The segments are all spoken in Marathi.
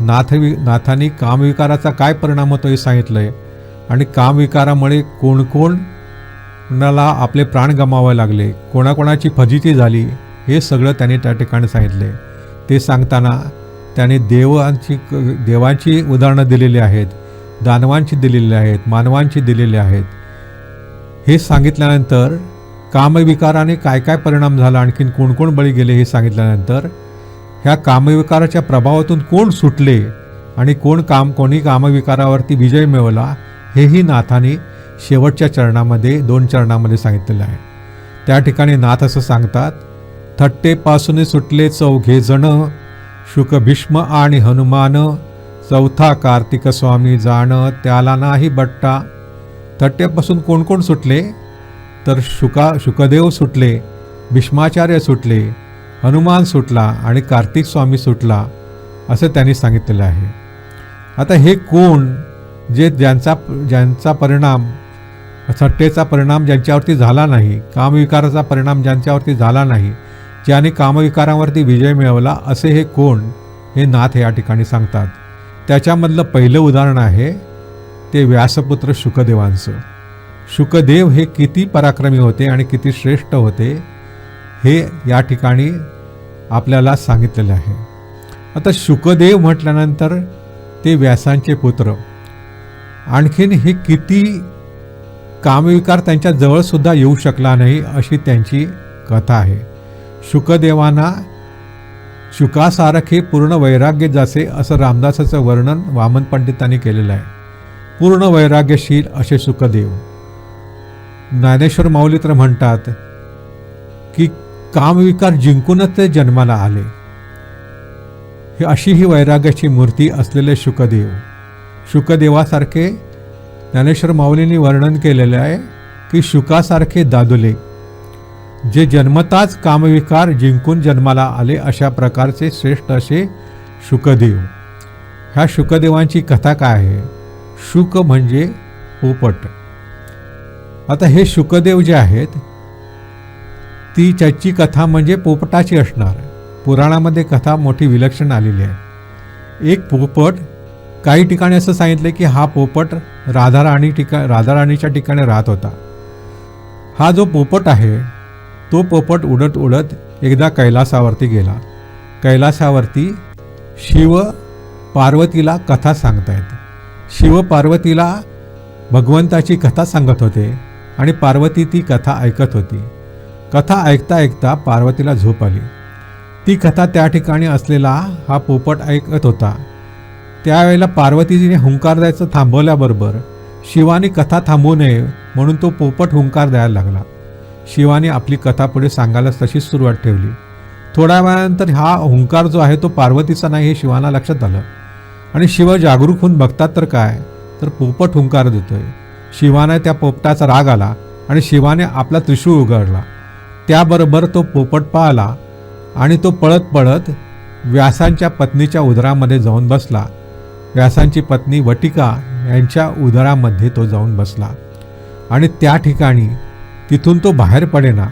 नाथवी नाथांनी कामविकाराचा काय परिणाम होतो हे सांगितलं आहे आणि कामविकारामुळे कोण कोण कोणाला आपले प्राण गमावावे लागले कोणाकोणाची फजिती झाली हे सगळं त्यांनी त्या ठिकाणी सांगितले ते सांगताना त्याने देवांची देवांची उदाहरणं दिलेली आहेत दानवांची दिलेली आहेत मानवांची दिलेली आहेत. हे सांगितल्यानंतर कामविकाराने काय काय परिणाम झाला आणखीन कोण कोण बळी गेले हे सांगितल्यानंतर ह्या कामविकाराच्या प्रभावातून कोण सुटले आणि कोण काम कोणी कामविकारावरती विजय मिळवला हेही नाथाने शेवटच्या चरणामध्ये दोन चरणामध्ये सांगितलेलं आहे. त्या ठिकाणी नाथ असं सांगतात थट्टेपासून सुटले चौघे जण शुक भीष्म आणि हनुमान चौथा कार्तिक स्वामी जाण त्याला नाही बट्टा. थट्ट्यापासून कोण कोण सुटले? तर शुका शुकदेव सुटले भीष्माचार्य सुटले हनुमान सुटला आणि कार्तिक स्वामी सुटला असं त्यांनी सांगितलेलं आहे. आता हे कोण जे ज्यांचा ज्यांचा परिणाम सट्टेचा परिणाम ज्यांच्यावरती झाला नाही कामविकाराचा परिणाम ज्यांच्यावरती झाला नाही ज्याने कामविकारावरती विजय मिळवला असे हे कोण हे नाथ या ठिकाणी सांगतात. त्याच्यामधलं पहिलं उदाहरण आहे ते व्यासपुत्र शुकदेवांचं. शुकदेव हे किती पराक्रमी होते आणि किती श्रेष्ठ होते हे या ठिकाणी आपल्याला सांगितलेलं आहे. आता शुकदेव म्हटल्यानंतर ते व्यासांचे पुत्र. आणखीन हे किती कामविकार त्यांच्या जवळसुद्धा येऊ शकला नाही अशी त्यांची कथा आहे. शुकदेवांना शुकासारखे पूर्ण वैराग्य जासे असं रामदासाचं वर्णन वामन पंडितांनी केलेलं आहे. पूर्ण वैराग्यशील असे सुखदेव ज्ञानेश्वर माऊली तर म्हणतात की कामविकार जिंकूनच ते जन्माला आले. ही अशी ही वैराग्याची मूर्ती असलेले शुकदेव. शुकदेवासारखे ज्ञानेश्वर माऊलींनी वर्णन केलेले आहे की शुकासारखे दादुले जे जन्मताच कामविकार जिंकून जन्माला आले अशा प्रकारचे श्रेष्ठ असे शुकदेव. ह्या शुकदेवांची कथा काय आहे? शुक म्हणजे पोपट. आता हे शुकदेव जे आहेत ती त्याची कथा म्हणजे पोपटाची असणार. पुराणामध्ये कथा मोठी विलक्षण आलेली आहे. एक पोपट काही ठिकाणी असं सांगितलं की हा पोपट राधाराणी ठिका राधाराणीच्या ठिकाणी राहत होता. हा जो पोपट आहे तो पोपट उडत उडत एकदा कैलासावरती गेला. कैलासावरती शिव पार्वतीला कथा सांगतायत. शिव पार्वतीला भगवंताची कथा सांगत होते आणि पार्वती ती कथा ऐकत होती. कथा ऐकता ऐकता पार्वतीला झोप आली. ती कथा त्या ठिकाणी असलेला हा पोपट ऐकत होता. त्यावेळेला पार्वतीजीने हुंकार द्यायचं थांबवल्याबरोबर शिवाने कथा थांबवू नये म्हणून तो पोपट हुंकार द्यायला लागला. शिवाने आपली कथा पुढे सांगायला तशीच सुरुवात ठेवली. थोड्या वेळानंतर हा हुंकार जो आहे तो पार्वतीचा नाही हे शिवाना लक्षात आलं. आणि शिव जागरूक होऊन बघतात तर काय? तर पोपट हुंकार देतोय. शिवाने त्या पोपटाचा राग आला आणि शिवाने आपला त्रिशूळ उघडला त्याबरोबर तो पोपट पाहला आणि तो पळत पळत व्यासांच्या पत्नीच्या उदरामध्ये जाऊन बसला. व्यासांची पत्नी वटिका यांच्या उदरामध्ये तो जाऊन बसला. आणि त्या ठिकाणी तिथून तो बाहेर पडेना.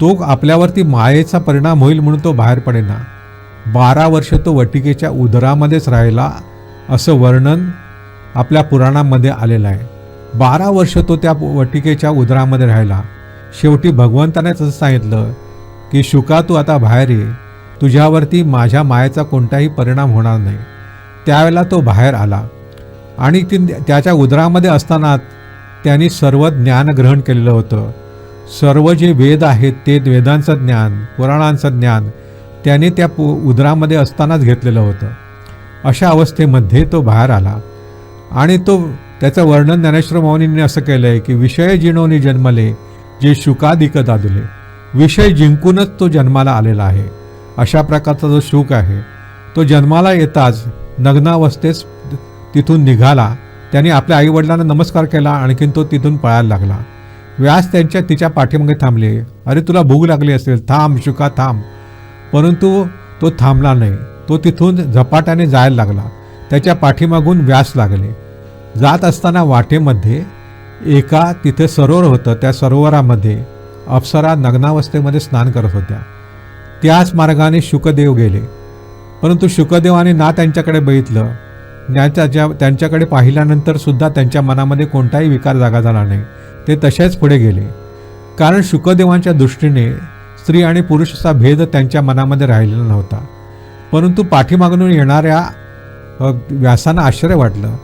तो आपल्यावरती मायेचा परिणाम होईल म्हणून तो बाहेर पडेना. बारा वर्ष तो वटिकेच्या उदरामध्येच राहिला असं वर्णन आपल्या पुराणामध्ये आलेलं आहे. बारा वर्ष तो त्या वटिकेच्या उदरामध्ये राहिला. शेवटी भगवंतानेच असं सांगितलं की शुका तू आता बाहेर ये. तुझ्यावरती माझ्या मायेचा कोणताही परिणाम होणार नाही. त्यावेळेला तो बाहेर आला आणि ती त्याच्या उदरामध्ये असताना त्यांनी सर्व ज्ञान ग्रहण केलेलं होतं. सर्व जे वेद आहेत ते वेदांचं ज्ञान पुराणांचं ज्ञान त्याने त्या पु उदरामध्ये असतानाच घेतलेलं होतं. अशा अवस्थेमध्ये तो बाहेर आला आणि तो त्याचं वर्णन ज्ञानेश्वर मौनींनी असं केलं आहे की विषय जिणवणी जन्मले जे शुकाधिक दादले विषय जिंकूनच तो जन्माला आलेला आहे. अशा प्रकारचा जो शुक आहे तो जन्माला येताच नग्नावस्थेस तिथून निघाला. त्याने आपल्या आईवडिलांना नमस्कार केला आणखीन तो तिथून पळायला लागला. व्यास त्यांच्या तिच्या पाठीमागे थांबले. अरे तुला भूक लागली असेल. थांब शुका थांब. परंतु तो थांबला नाही. तो तिथून झपाट्याने जायला लागला. त्याच्या पाठीमागून व्यास लागले. जात असताना वाटेमध्ये एका तिथे सरोवर होतं त्या सरोवरामध्ये अप्सरा नग्नावस्थेमध्ये स्नान करत होत्या. त्याच मार्गाने शुकदेव गेले. परंतु शुकदेवाने ना त्यांच्याकडे बघितलं ना ज्या त्यांच्याकडे पाहिल्यानंतर सुद्धा त्यांच्या मनामध्ये कोणताही विकार जागा झाला नाही. ते तसेच पुढे गेले. कारण शुकदेवांच्या दृष्टीने स्त्री आणि पुरुषाचा भेद त्यांच्या मनामध्ये राहिलेला नव्हता. परंतु पाठीमागून येणाऱ्या व्यासांना आश्चर्य वाटलं.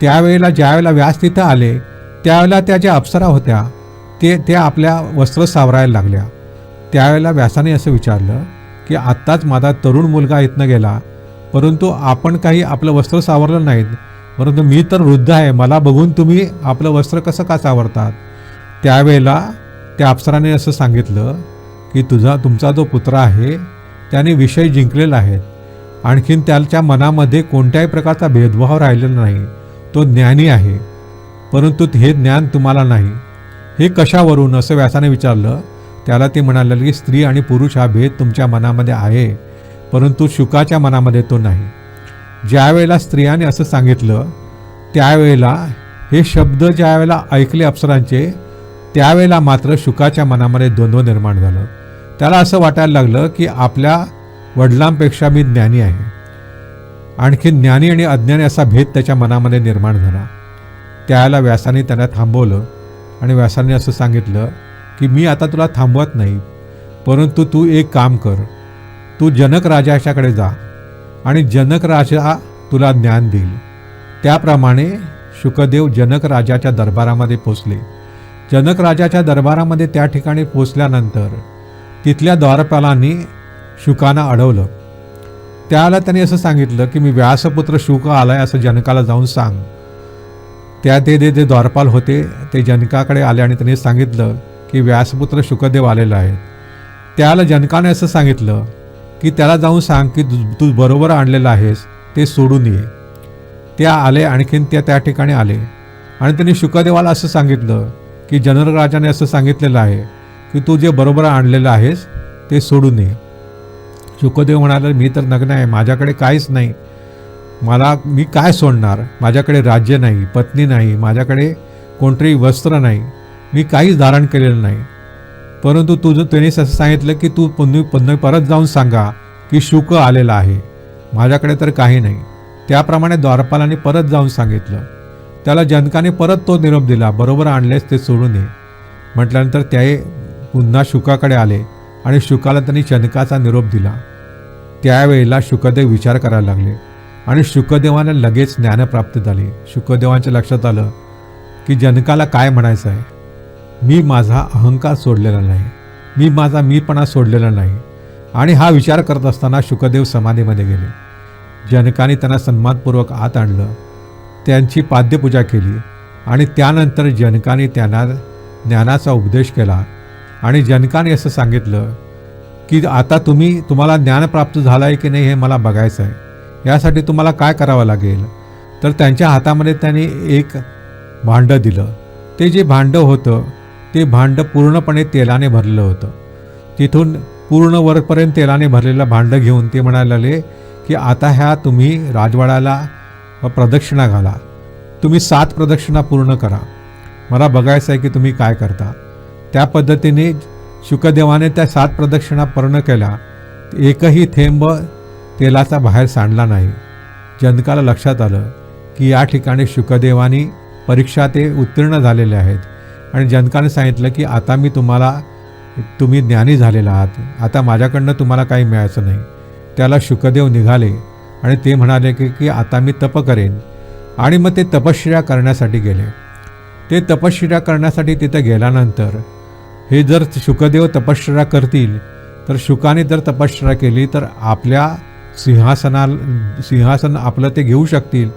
त्यावेळेला ज्यावेळेला व्यास तिथं आले त्यावेळेला त्या ज्या अप्सरा होत्या ते त्या आपल्या वस्त्र सावरायला लागल्या. त्यावेळेला व्यासाने असं विचारलं की आत्ताच माझा तरुण मुलगा इथनं गेला परंतु आपण काही आपलं वस्त्र सावरलं नाहीत परंतु मी तर वृद्ध आहे मला बघून तुम्ही आपलं वस्त्र कसं का सावरतात? त्यावेळेला त्या अप्सराने असं सांगितलं की तुझा तुमचा जो पुत्र आहे त्याने विषय जिंकलेला आहे. आणखीन त्याच्या मनामध्ये कोणत्याही प्रकारचा भेदभाव राहिलेला नाही. तो ज्ञानी आहे. परंतु हे ज्ञान तुम्हाला नाही. हे कशावरून? असं व्यासाने विचारलं. त्याला ते म्हणाले की स्त्री आणि पुरुष हा भेद तुमच्या मनामध्ये आहे परंतु शुकाच्या मनामध्ये तो नाही. ज्यावेळेला स्त्रियाने असं सांगितलं त्यावेळेला हे शब्द ज्या वेळेला ऐकले अप्सरांचे त्यावेळेला मात्र शुकाच्या मनामध्ये द्वंद्व निर्माण झालं. त्याला असं वाटायला लागलं की आपल्या वडिलांपेक्षा मी ज्ञानी आहे. आणखी ज्ञानी आणि अज्ञानी असा भेद त्याच्या मनामध्ये निर्माण झाला. त्याला व्यासाने त्याला थांबवलं. आणि व्यासाने असं सांगितलं की मी आता तुला थांबवत नाही परंतु तू एक काम कर. तू जनक राजाच्याकडे जा आणि जनक राजा तुला ज्ञान देईल. त्याप्रमाणे शुकदेव जनक राजाच्या दरबारामध्ये पोचले. जनक राजाच्या दरबारामध्ये त्या ठिकाणी पोचल्यानंतर तिथल्या द्वारपालांनी शुकांना अडवलं. त्याला त्यांनी असं सांगितलं की मी व्यासपुत्र शुक आलाय असं जनकाला जाऊन सांग. त्या ते जे जे द्वारपाल होते. ते जनकाकडे आले आणि त्यांनी सांगितलं की व्यासपुत्र शुकदेव आलेला आहे. त्याला जनकाने असं सांगितलं की त्याला जाऊन सांग की तू तू बरोबर आणलेलं आहेस ते सोडून ये. त्या आले आणखीन त्या त्या ठिकाणी आले. आणि त्यांनी शुकदेवाला असं सांगितलं की जनरल राजाने असं सांगितलेलं आहे की तू जे बरोबर आणलेलं आहेस ते सोडून ये. शुकदेव म्हणाले मी तर नग्न आहे माझ्याकडे काहीच नाही. मला मी काय सोडणार? माझ्याकडे राज्य नाही पत्नी नाही माझ्याकडे कोणतंही वस्त्र नाही. मी काहीच धारण केलेलं नाही. परंतु तुझं त्याने असं सांगितलं की तू पुन्हा पुन्हा परत जाऊन सांगा की शुक आलेला आहे. माझ्याकडे तर काही नाही. त्याप्रमाणे द्वारपालाने परत जाऊन सांगितलं. त्याला जनकाने परत तो निरोप दिला बरोबर आणलेस ते सोडून ये म्हटल्यानंतर ते पुन्हा शुकाकडे आले आणि शुकाला त्यांनी जनकाचा निरोप दिला. त्यावेळेला शुकदेव विचार करायला लागले. आणि शुकदेवांना लगेच ज्ञानप्राप्त झाली. शुकदेवांच्या लक्षात आलं की जनकाला काय म्हणायचं आहे? मी माझा अहंकार सोडलेला नाही. मी माझा मीपणा सोडलेला नाही. आणि हा विचार करत असताना शुकदेव समाधीमध्ये गेले. जनकाने त्यांना सन्मानपूर्वक आत आणलं. त्यांची पाद्यपूजा केली आणि त्यानंतर जनकाने त्यांना ज्ञानाचा उपदेश केला. आणि जनकाने असं सांगितलं की आता तुम्ही तुम्हाला ज्ञान प्राप्त झालं आहे की नाही हे मला बघायचं आहे. यासाठी तुम्हाला काय करावं लागेल? तर त्यांच्या हातामध्ये त्यांनी एक भांडं दिलं. ते जे भांडं होतं ते भांडं पूर्णपणे तेलाने भरलेलं होतं. तिथून पूर्ण वरपर्यंत तेलाने भरलेलं भांडं घेऊन ते म्हणायला लागले की आता ह्या तुम्ही राजवाड्याला प्रदक्षिणा घाला. तुम्ही सात प्रदक्षिणा पूर्ण करा. मला बघायचं आहे की तुम्ही काय करता. त्या पद्धतीने शुकदेवाने त्या सात प्रदक्षिणा पूर्ण केल्या. एकही थेंब तेलाचा बाहेर सांडला नाही. जनकाला लक्षात आलं की या ठिकाणी शुकदेवानी परीक्षा ते उत्तीर्ण झालेले आहेत आणि जनकाने सांगितलं की आता मी तुम्हाला तुम्ही ज्ञानी झालेला आहात. आता माझ्याकडनं तुम्हाला काही मिळायचं नाही. त्याला शुकदेव निघाले आणि ते म्हणाले की की आता मी तप करेन. आणि मग ते तपश्चर्या करण्यासाठी गेले. ते तपश्चर्या करण्यासाठी तिथं गेल्यानंतर हे जर शुकदेव तपश्चर्या करतील तर शुकाने जर तपश्चर्या केली तर आपल्या सिंहासना सिंहासन आपलं ते घेऊ शकतील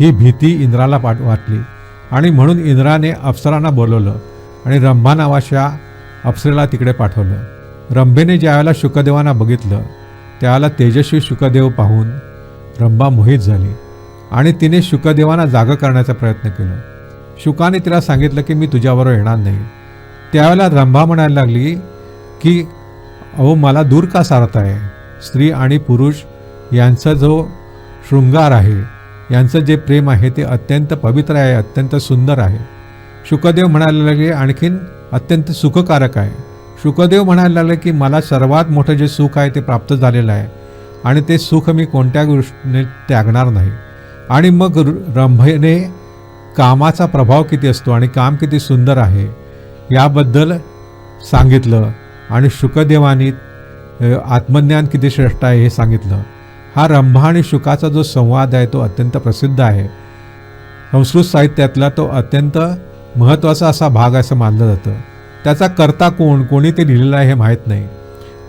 ही भीती इंद्राला पाठ वाटली. आणि म्हणून इंद्राने अप्सरांना बोलवलं आणि रंभा नावाच्या अप्सरेला तिकडे पाठवलं. रंभेने ज्यावेळेला शुकदेवांना बघितलं त्याला तेजस्वी शुकदेव पाहून रंभा मोहित झाली आणि तिने शुकदेवांना जागं करण्याचा प्रयत्न केला. शुकाने तिला सांगितलं की मी तुझ्याबरोबर येणार नाही. त्यावेळेला रंभा म्हणायला लागली की अहो मला दूर का सारत आहे? स्त्री आणि पुरुष यांचा जो शृंगार आहे यांचं जे प्रेम आहे ते अत्यंत पवित्र आहे अत्यंत सुंदर आहे. शुकदेव म्हणायला लागले आणखीन अत्यंत सुखकारक आहे. शुकदेव म्हणायला लागले की मला सर्वात मोठं जे सुख आहे ते प्राप्त झालेलं आहे आणि ते सुख मी कोणत्या गोष्टीने त्यागणार नाही. आणि मग रंभेने कामाचा प्रभाव किती असतो आणि काम किती सुंदर आहे याबद्दल सांगितलं आणि शुकदेवानी आत्मज्ञान किती श्रेष्ठ आहे हे सांगितलं. हा रंभा आणि शुकाचा जो संवाद आहे तो अत्यंत प्रसिद्ध आहे. संस्कृत साहित्यातला तो अत्यंत महत्त्वाचा असा भाग असं मानलं जातं. त्याचा करता कोण कोणी ते लिहिलेलं आहे हे माहीत नाही.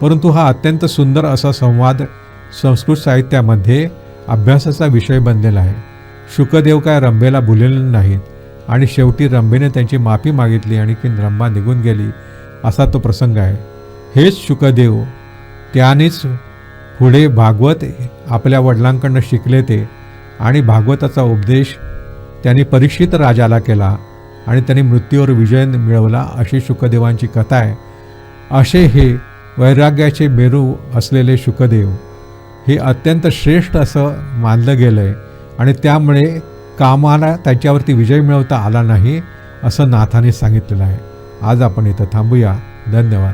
परंतु हा अत्यंत सुंदर असा संवाद संस्कृत साहित्यामध्ये अभ्यासाचा विषय बनलेला आहे. शुकदेव काय रंभेला भुलेले नाहीत आणि शेवटी रंभेने त्यांची माफी मागितली आणि की रंभा निघून गेली असा तो प्रसंग आहे. हेच शुकदेव त्यानेच पुढे भागवत आपल्या वडिलांकडनं शिकले ते आणि भागवताचा उपदेश त्यांनी परीक्षित राजाला केला आणि त्यांनी मृत्यूवर विजय मिळवला अशी शुकदेवांची कथा आहे. असे हे वैराग्याचे मेरू असलेले शुकदेव हे अत्यंत श्रेष्ठ असं मानलं गेलं आहे आणि त्यामुळे कामाला त्याच्यावरती विजय मिळवता आला नाही असं नाथाने सांगितलेलं आहे. आज आपण इथं थांबूया. धन्यवाद.